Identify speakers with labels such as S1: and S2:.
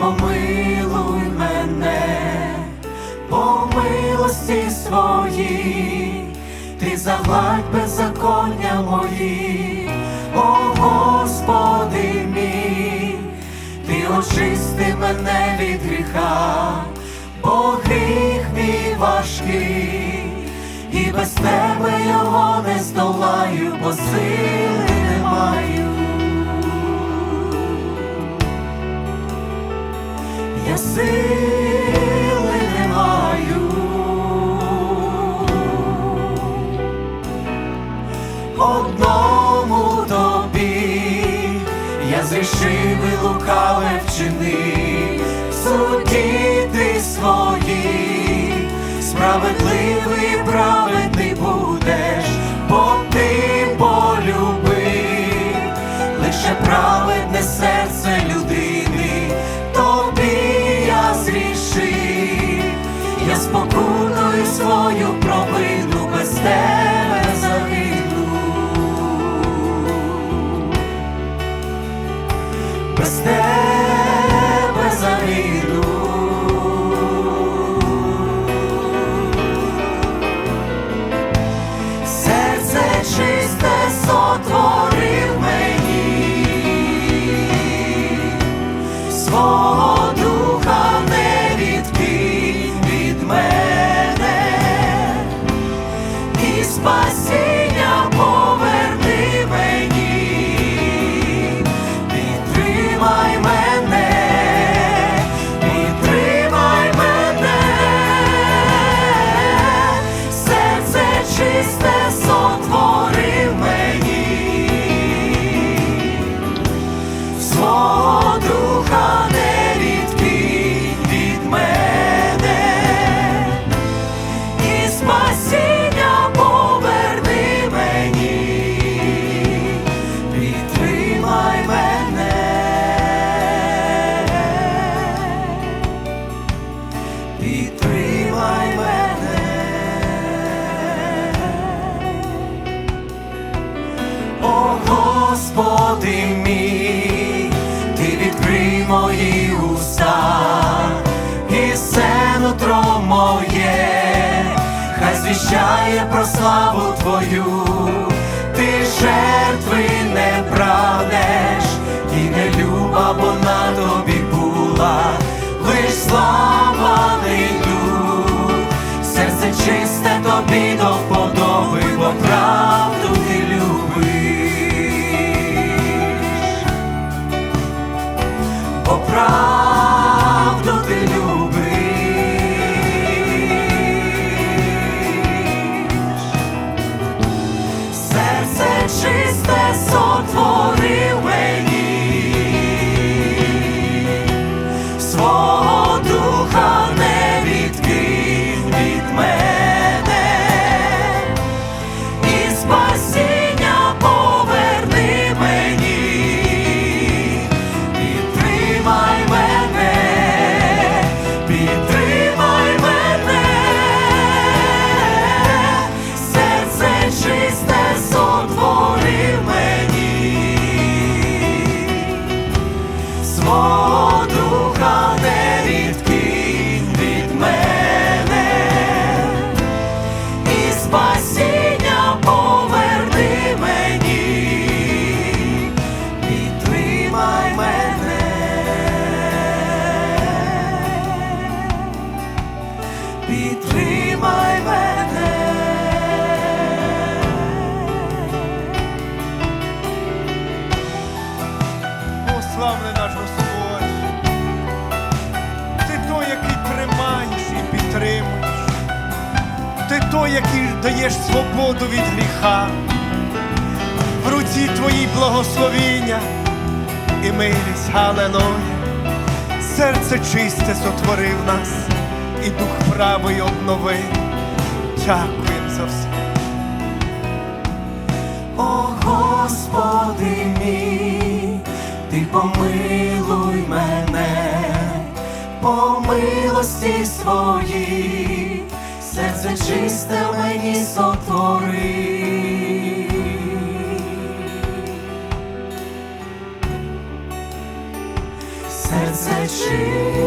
S1: помилуй мене, по милості своїй, ти загладь беззаконня мої, о Господи мій, ти очисти мене від гріха, бо гріх мій важкий, і без тебе його не здолаю, бо сили і лукаве вчинив, в суді ти свої, справедливий праведний будеш, бо ти полюбив, лише праведне серце людини, тобі я зрішив, я спокутую свою провину без тебе Господи мій, ти відкрий мої уста, і все нутро моє, хай звіщає про славу Твою, ти жертви не прагнеш, і не люба, бо на тобі була, лиш славаний дух, серце чисте тобі до бо Oh. Ти
S2: той, який даєш свободу від гріха. В руці твоїй благословіння і милість, Галилуя. Серце чисте сотворив нас, і дух правий обновив. Дякуємо за все.
S1: О Господи чисте мені сотвори. серце чисте